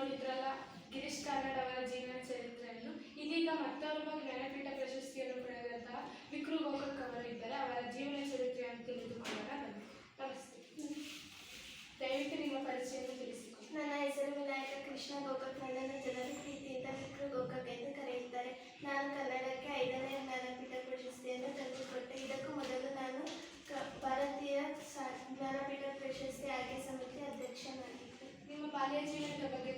ನೋಡಿದ್ರಲ್ಲ? ಗಿರೀಶ್ ಕಾರ್ನಾಡ್ ಅವರ ಜೀವನ ಚರಿತ್ರೆಯನ್ನು. ಇದೀಗ ಮತ್ತೊಬ್ಬ ಜ್ಞಾನಪೀಠ ಪ್ರಶಸ್ತಿಯನ್ನು ಪಡೆದಂತಹ ವಿಕ್ರು ಗೋಕಕ್ ಅವರಿದ್ದಾರೆ. ಅವರ ಜೀವನ ಚರಿತ್ರೆಯನ್ನು ತಿಳಿದುಕೊಳ್ಳೋಣ. ಬನ್ನಿ. ನಮಸ್ತೆ. ದಯವಿಟ್ಟು ನಿಮ್ಮ ಪರಿಚಯವನ್ನು ತಿಳಿಸಿಕೊಡಿ. ನನ್ನ ಹೆಸರು ವಿನಾಯಕ ಕೃಷ್ಣ ಗೋಕಕ್ ನನ್ನನ್ನು ಜನರು ಪ್ರೀತಿಯಿಂದ ವಿಕ್ರು ಗೋಕಕ್ ಎಂದು ಕರೆಯುತ್ತಾರೆ. ನಾನು ಕನ್ನಡಕ್ಕೆ ಐದನೇ ಜ್ಞಾನಪೀಠ ಪ್ರಶಸ್ತಿಯನ್ನು ತಂದುಕೊಟ್ಟೆ. ಇದಕ್ಕೂ ಮೊದಲು ನಾನು ಭಾರತೀಯ ಜ್ಞಾನಪೀಠ ಪ್ರಶಸ್ತಿ ಆಯ್ಕೆ ಸಮಿತಿ ಅಧ್ಯಕ್ಷನಾಗಿದ್ದೆ. ನಿಮ್ಮ ಬಾಲ್ಯ ಜೀವನದ ಬಗ್ಗೆ